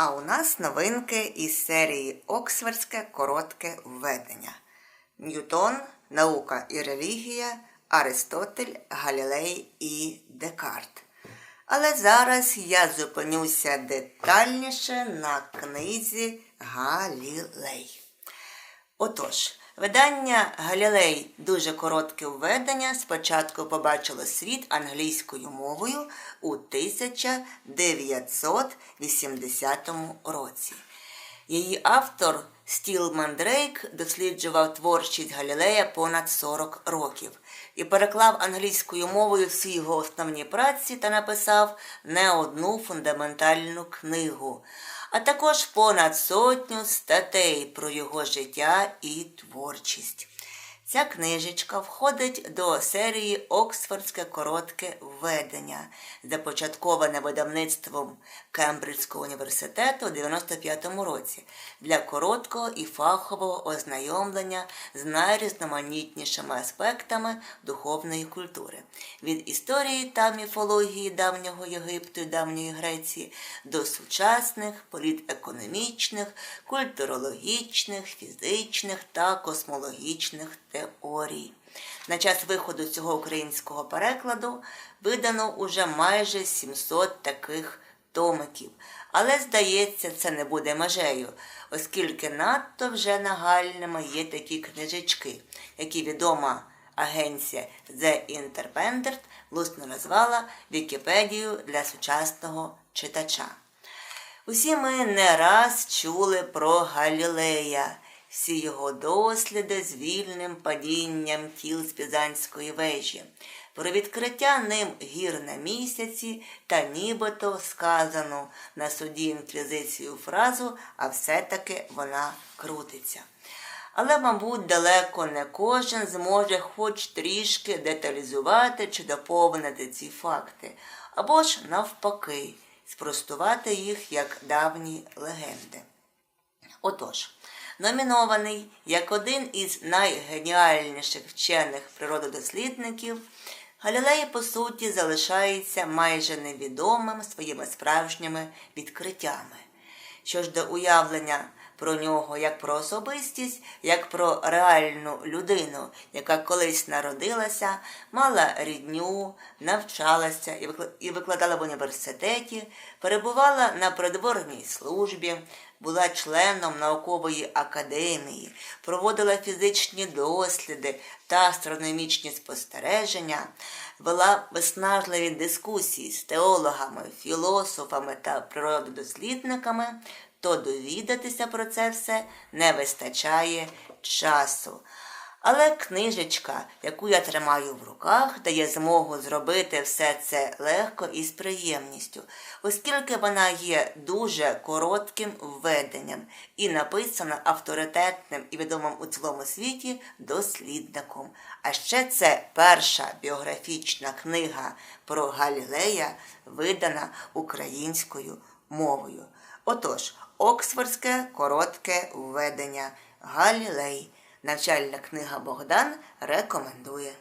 А у нас новинки із серії Оксфордське коротке введення. Ньютон, наука і релігія, Аристотель, Галілей і Декарт. Але зараз я зупинюся детальніше на книзі Галілей. Отож, видання Галілей дуже коротке введення спочатку побачило світ англійською мовою у 1980 році. Її автор Стілман Дрейк досліджував творчість Галілея понад 40 років і переклав англійською мовою всі його основні праці та написав не одну фундаментальну книгу, а також понад сотню статей про його життя і творчість. Ця книжечка входить до серії Оксфордське коротке введення, започатковане видавництвом Кембриджського університету у 95-му році для короткого і фахового ознайомлення з найрізноманітнішими аспектами духовної культури. Від історії та міфології давнього Єгипту і давньої Греції до сучасних політекономічних, культурологічних, фізичних та космологічних теорій. На час виходу цього українського перекладу видано уже майже 700 таких томиків. Але, здається, це не буде межею, оскільки надто вже нагальними є такі книжечки, які відома агенція The Independent влусно назвала Вікіпедію для сучасного читача. Усі ми не раз чули про Галілея всі його досліди з вільним падінням тіл з Пізанської вежі, про відкриття ним гір на місяці та нібито сказану на суді інквізицію фразу, а все-таки вона крутиться. Але, мабуть, далеко не кожен зможе хоч трішки деталізувати чи доповнити ці факти, або ж навпаки, спростувати їх як давні легенди. Отож, номінований як один із найгеніальніших вчених природодослідників, Галілей, по суті, залишається майже невідомим своїми справжніми відкриттями. Що ж до уявлення про нього як про особистість, як про реальну людину, яка колись народилася, мала рідню, навчалася і викладала в університеті, перебувала на придворній службі, була членом наукової академії, проводила фізичні досліди та астрономічні спостереження, вела виснажливі дискусії з теологами, філософами та природодослідниками, то довідатися про це все не вистачає часу. Але книжечка, яку я тримаю в руках, дає змогу зробити все це легко і з приємністю, оскільки вона є дуже коротким введенням і написана авторитетним і відомим у цілому світі дослідником. А ще це перша біографічна книга про Галілея, видана українською мовою. Отож, Оксфордське коротке введення Галілей. Навчальна книга Богдан рекомендує.